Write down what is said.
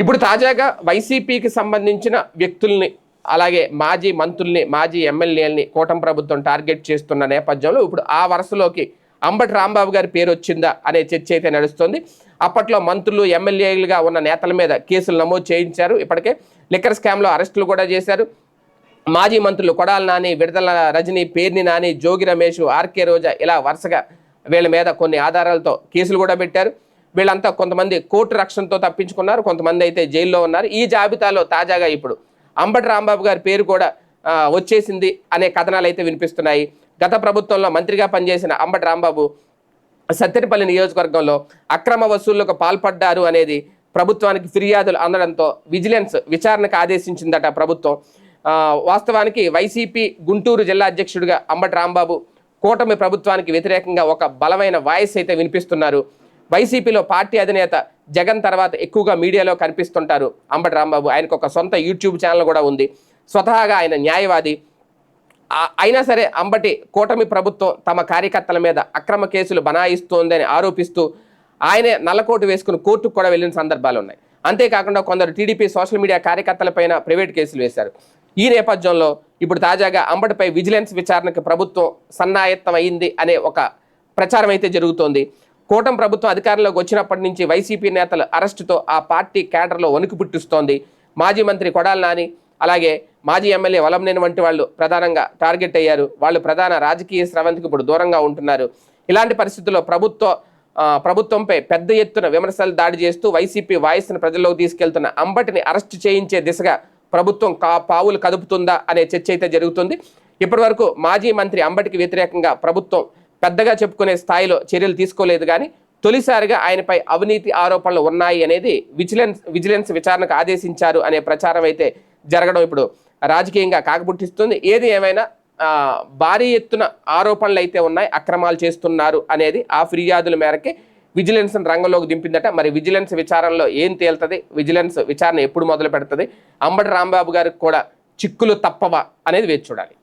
ఇప్పుడు తాజాగా వైసీపీకి సంబంధించిన వ్యక్తుల్ని అలాగే మాజీ మంత్రుల్ని మాజీ ఎమ్మెల్యేలని కూటమి ప్రభుత్వం టార్గెట్ చేస్తున్న నేపథ్యంలో ఇప్పుడు ఆ వరుసలోకి అంబటి రాంబాబు గారి పేరు వచ్చిందా అనే చర్చ అయితే నడుస్తుంది. అప్పట్లో మంత్రులు ఎమ్మెల్యేలుగా ఉన్న నేతల మీద కేసులు నమోదు చేయించారు. ఇప్పటికే లిక్కర్ స్కామ్లో అరెస్టులు కూడా చేశారు. మాజీ మంత్రులు కొడాల నాని విడుదల రజని పేర్ని నాని జోగి రమేష్ ఆర్కే రోజా ఇలా వరుసగా వీళ్ళ మీద కొన్ని ఆధారాలతో కేసులు కూడా పెట్టారు. వీళ్ళంతా కొంతమంది కోర్టు రక్షణతో తప్పించుకున్నారు కొంతమంది అయితే జైల్లో ఉన్నారు. ఈ జాబితాలో తాజాగా ఇప్పుడు అంబటి రాంబాబు గారి పేరు కూడా వచ్చేసింది అనే కథనాలు అయితే వినిపిస్తున్నాయి. గత ప్రభుత్వంలో మంత్రిగా పనిచేసిన అంబటి రాంబాబు సత్తెనపల్లి నియోజకవర్గంలో అక్రమ వసూళ్ళకు పాల్పడ్డారు అనేది ప్రభుత్వానికి ఫిర్యాదులు అందడంతో విజిలెన్స్ విచారణకు ఆదేశించిందట ప్రభుత్వం. వాస్తవానికి వైసీపీ గుంటూరు జిల్లా అధ్యక్షుడిగా అంబటి రాంబాబు కూటమి ప్రభుత్వానికి వ్యతిరేకంగా ఒక బలమైన వాయిస్ అయితే వినిపిస్తున్నారు. వైసీపీలో పార్టీ అధినేత జగన్ తర్వాత ఎక్కువగా మీడియాలో కనిపిస్తుంటారు అంబటి రాంబాబు. ఆయనకు ఒక సొంత యూట్యూబ్ ఛానల్ కూడా ఉంది. స్వతహాగా ఆయన న్యాయవాది. అయినా సరే అంబటి కూటమి ప్రభుత్వం తమ కార్యకర్తల మీద అక్రమ కేసులు బనాయిస్తోందని ఆరోపిస్తూ ఆయనే నల్లకోటు వేసుకుని కోర్టుకు కూడా వెళ్ళిన సందర్భాలు ఉన్నాయి. అంతేకాకుండా కొందరు టీడీపీ సోషల్ మీడియా కార్యకర్తలపైన ప్రైవేట్ కేసులు వేశారు. ఈ నేపథ్యంలో ఇప్పుడు తాజాగా అంబటిపై విజిలెన్స్ విచారణకు ప్రభుత్వం సన్నాయత్తం అయింది అనే ఒక ప్రచారం అయితే జరుగుతోంది. కూటమి ప్రభుత్వం అధికారంలోకి వచ్చినప్పటి నుంచి వైసీపీ నేతల అరెస్టుతో ఆ పార్టీ క్యాడర్లో వణుకు పుట్టిస్తోంది. మాజీ మంత్రి కొడాల నాని అలాగే మాజీ ఎమ్మెల్యే వలంనేని వంటి వాళ్ళు ప్రధానంగా టార్గెట్ అయ్యారు. వాళ్ళు ప్రధాన రాజకీయ స్రవంతికి ఇప్పుడు దూరంగా ఉంటున్నారు. ఇలాంటి పరిస్థితుల్లో ప్రభుత్వ ప్రభుత్వంపై పెద్ద ఎత్తున విమర్శలు దాడి చేస్తూ వైసీపీ వాయిస్ను ప్రజల్లోకి తీసుకెళ్తున్న అంబటిని అరెస్టు చేయించే దిశగా ప్రభుత్వం కా పావులు కదుపుతుందా అనే చర్చ అయితే జరుగుతుంది. ఇప్పటివరకు మాజీ మంత్రి అంబటికి వ్యతిరేకంగా ప్రభుత్వం పెద్దగా చెప్పుకునే స్థాయిలో చర్యలు తీసుకోలేదు కానీ తొలిసారిగా ఆయనపై అవినీతి ఆరోపణలు ఉన్నాయి అనేది విజిలెన్స్ విజిలెన్స్ విచారణకు ఆదేశించారు అనే ప్రచారం అయితే జరగడం ఇప్పుడు రాజకీయంగా కాకపుట్టిస్తుంది. ఏది ఏమైనా భారీ ఎత్తున ఆరోపణలు అయితే ఉన్నాయి అక్రమాలు చేస్తున్నారు అనేది ఆ ఫిర్యాదుల మేరకే విజిలెన్స్ రంగంలోకి దింపిందట. మరి విజిలెన్స్ విచారణలో ఏం తేలుతుంది? విజిలెన్స్ విచారణ ఎప్పుడు మొదలు పెడుతుంది అంబటి రాంబాబు గారికి కూడా చిక్కులు తప్పవా అనేది వేచి చూడాలి.